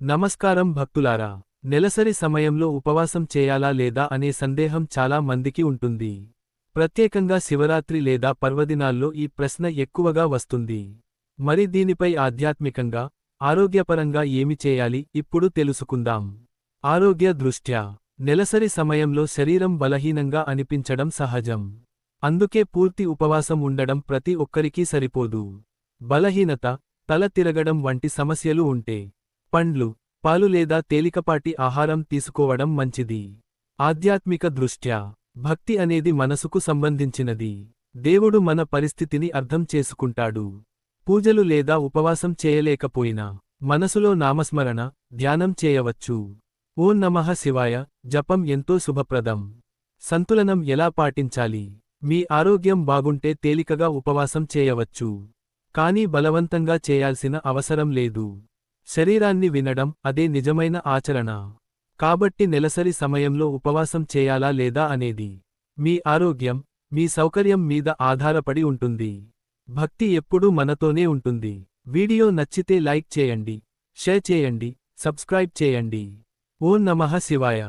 నమస్కారం భక్తులారా నెలసరి సమయంలో ఉపవాసం చేయాలా లేదా అనే సందేహం చాలా మందికి ఉంటుంది. ప్రత్యేకంగా శివరాత్రి లేదా పర్వదినాల్లో ఈ ప్రశ్న ఎక్కువగా వస్తుంది. మరి దీనిపై ఆధ్యాత్మికంగా ఆరోగ్యపరంగా ఏమి చేయాలి ఇప్పుడు తెలుసుకుందాం. ఆరోగ్య దృష్ట్యా నెలసరి సమయంలో శరీరం బలహీనంగా అనిపించడం సహజం. అందుకే పూర్తి ఉపవాసం ఉండడం ప్రతి ఒక్కరికీ సరిపోదు. బలహీనత తల తిరగడం వంటి సమస్యలు ఉంటే పండ్లు పాలు లేదా తేలికపాటి ఆహారం తీసుకోవడం మంచిది. ఆధ్యాత్మిక దృష్ట్యా భక్తి అనేది మనసుకు సంబంధించినది. దేవుడు మన పరిస్థితిని అర్థం చేసుకుంటాడు. పూజలు లేదా ఉపవాసం చేయలేకపోయినా మనసులో నామస్మరణ ధ్యానం చేయవచ్చు. ఓం నమః శివాయ జపం ఎంతో శుభప్రదం. సంతులనం ఎలా పాటించాలి? మీ ఆరోగ్యం బాగుంటే తేలికగా ఉపవాసం చేయవచ్చు. కానీ బలవంతంగా చేయాల్సిన అవసరం లేదు. శరీరాన్ని వినడం అదే నిజమైన ఆచరణ. కాబట్టి నెలసరి సమయంలో ఉపవాసం చేయాలా లేదా అనేది? మీ ఆరోగ్యం మీ సౌకర్యం మీద ఆధారపడి ఉంటుంది. భక్తి ఎప్పుడూ మనతోనే ఉంటుంది. వీడియో నచ్చితే లైక్ చేయండి షేర్ చేయండి సబ్స్క్రైబ్ చేయండి. ఓం నమః శివాయ.